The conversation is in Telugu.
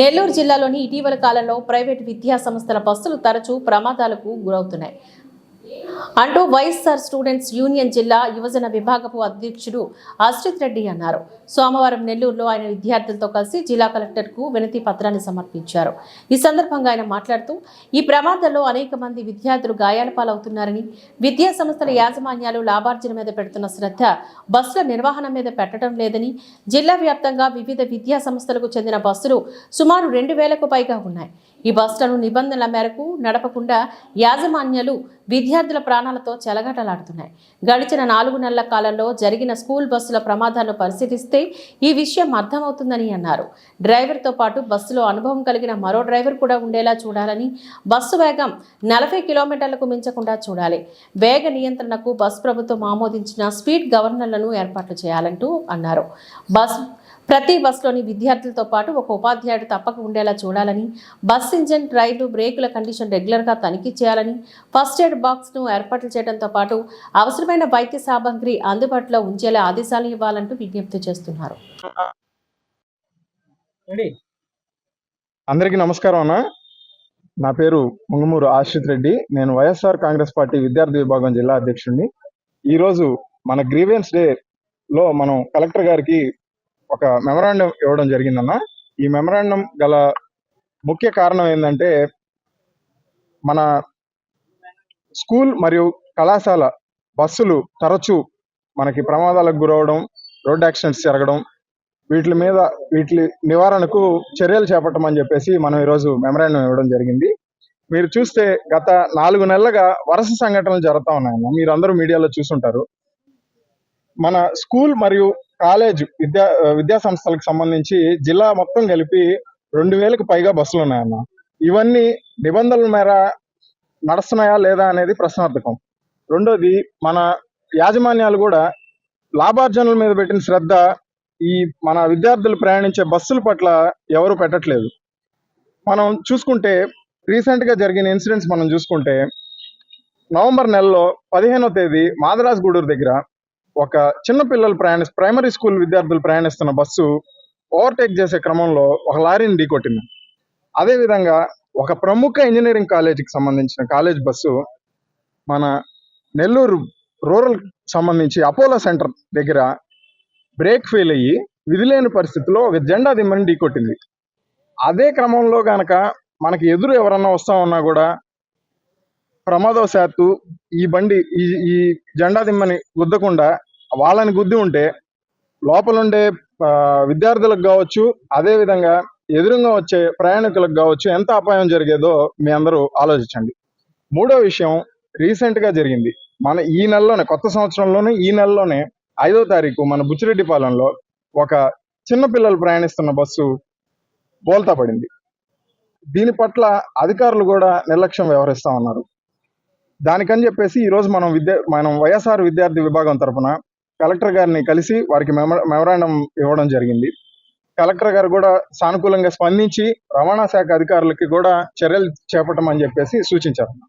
నెల్లూరు జిల్లాలోని ఇటీవల కాలంలో ప్రైవేటు విద్యా సంస్థల బస్సులు తరచూ ప్రమాదాలకు గురవుతున్నాయి. అంటూ వైఎస్ఆర్ స్టూడెంట్స్ యూనియన్ జిల్లా యువజన విభాగపు అధ్యక్షుడు ఆశ్రిత్ రెడ్డి అన్నారు. సోమవారం నెల్లూరులో ఆయన విద్యార్థులతో కలిసి జిల్లా కలెక్టర్కు వినతి పత్రాన్ని సమర్పించారు. ఈ సందర్భంగా ఆయన మాట్లాడుతూ ఈ ప్రమాదంలో అనేక మంది విద్యార్థులు గాయాల పాలవుతున్నారని విద్యా సంస్థల యాజమాన్యాలు లాభార్జన మీద పెడుతున్న శ్రద్ధ బస్సుల నిర్వహణ మీద పెట్టడం లేదని జిల్లా వ్యాప్తంగా వివిధ విద్యా సంస్థలకు చెందిన బస్సులు సుమారు రెండు వేలకు పైగా ఉన్నాయి. ఈ బస్సులను నిబంధనల మేరకు నడపకుండా యాజమాన్యాలు విద్యార్థుల ప్రాణాలతో చెలగటలాడుతున్నాయి. గడిచిన నాలుగు నెలల కాలంలో జరిగిన స్కూల్ బస్సుల ప్రమాదాలను పరిశీలిస్తే ఈ విషయం అర్థమవుతుందని అన్నారు. డ్రైవర్తో పాటు బస్సులో అనుభవం కలిగిన మరో డ్రైవర్ కూడా ఉండేలా చూడాలని బస్సు వేగం నలభై కిలోమీటర్లకు మించకుండా చూడాలి. వేగ నియంత్రణకు బస్ ప్రభుత్వం ఆమోదించిన స్పీడ్ గవర్నర్లను ఏర్పాట్లు చేయాలంటూ అన్నారు. బస్ ప్రతి బస్సులోని విద్యార్థులతో పాటు ఒక ఉపాధ్యాయుడు తప్పక ఉండేలా చూడాలని బస్ ఇంజన్ రైలు బ్రేకుల కండిషన్ రెగ్యులర్గా తనిఖీ చేయాలని ఫస్ట్ ఎయిడ్ బాక్స్ను ఏర్పాట్లు చేయడంతో పాటు అవసరమైన వైద్య సామాగ్రి అందుబాటులో ఉంచేలా ఆదేశాలు ఇవ్వాలంటూ విజ్ఞప్తి చేస్తున్నారు. అందరికీ నమస్కారం అన్న. నా పేరు ముంగమూరు ఆశ్రిత్ రెడ్డి. నేను వైఎస్ఆర్ కాంగ్రెస్ పార్టీ విద్యార్థి విభాగం జిల్లా అధ్యక్షుడిని. ఈరోజు మన గ్రీవెన్స్ డే లో మనం కలెక్టర్ గారికి ఒక మెమరాండం ఇవ్వడం జరిగిందన్న. ఈ మెమరాండం గల ముఖ్య కారణం ఏంటంటే మన స్కూల్ మరియు కళాశాల బస్సులు తరచూ మనకి ప్రమాదాలకు గురవడం రోడ్ యాక్సిడెంట్స్ జరగడం వీటి మీద వీటి నివారణకు చర్యలు చేపట్టమని చెప్పేసి మనం ఈరోజు మెమరాండం ఇవ్వడం జరిగింది. మీరు చూస్తే గత నాలుగు నెలలుగా వరుస సంఘటనలు జరుగుతూ ఉన్నాయన్న. మీరు అందరూ మీడియాలో చూసుంటారు. మన స్కూల్ మరియు కాలేజ్ విద్యా విద్యా సంస్థలకు సంబంధించి జిల్లా మొత్తం కలిపి రెండు వేలకు పైగా బస్సులు ఉన్నాయన్న. ఇవన్నీ నిబంధనల మేర నడుస్తున్నాయా లేదా అనేది ప్రశ్నార్థకం. రెండోది మన యాజమాన్యాలు కూడా లాభార్జనల మీద పెట్టిన శ్రద్ధ ఈ మన విద్యార్థులు ప్రయాణించే బస్సుల పట్ల ఎవరు పెట్టట్లేదు. మనం చూసుకుంటే రీసెంట్గా జరిగిన ఇన్సిడెంట్స్ మనం చూసుకుంటే నవంబర్ నెలలో పదిహేనో తేదీ మాదరాజ్ గూడూరు దగ్గర ఒక చిన్న పిల్లలు ప్రయాణి ప్రైమరీ స్కూల్ విద్యార్థులు ప్రయాణిస్తున్న బస్సు ఓవర్టేక్ చేసే క్రమంలో ఒక లారీని ఢీకొట్టింది. అదేవిధంగా ఒక ప్రముఖ ఇంజనీరింగ్ కాలేజీకి సంబంధించిన కాలేజ్ బస్సు మన నెల్లూరు రూరల్ సంబంధించి అపోలో సెంటర్ దగ్గర బ్రేక్ ఫెయిల్ అయ్యి విధిలేని పరిస్థితిలో ఒక జెండా దిమ్మని ఢీకొట్టింది. అదే క్రమంలో గనక మనకి ఎదురు ఎవరన్నా వస్తా ఉన్నా కూడా ప్రమాదవశాత్తు ఈ బండి ఈ ఈ జెండా దిమ్మని గుద్దకుండా వాళ్ళని గుద్ది ఉంటే లోపలుండే విద్యార్థులకు కావచ్చు అదే విధంగా ఎదురుగా వచ్చే ప్రయాణికులకు కావచ్చు ఎంత అపాయం జరిగేదో మీ అందరూ ఆలోచించండి. మూడో విషయం రీసెంట్గా జరిగింది. మన ఈ నెలలోనే కొత్త సంవత్సరంలోనే ఈ నెలలోనే ఐదో తారీఖు మన బుచ్చిరెడ్డిపాలెంలో ఒక చిన్న పిల్లలు ప్రయాణిస్తున్న బస్సు బోల్తా పడింది. దీని పట్ల అధికారులు కూడా నిర్లక్ష్యం వ్యవహరిస్తా ఉన్నారు. దానికని చెప్పేసి ఈరోజు మనం విద్యా మనం వైఎస్ఆర్ విద్యార్థి విభాగం తరపున కలెక్టర్ గారిని కలిసి వారికి మెమరాండం ఇవ్వడం జరిగింది. కలెక్టర్ గారు కూడా సానుకూలంగా స్పందించి రవాణా శాఖ అధికారులకి కూడా చర్యలు చేపట్టమని చెప్పేసి సూచించారు.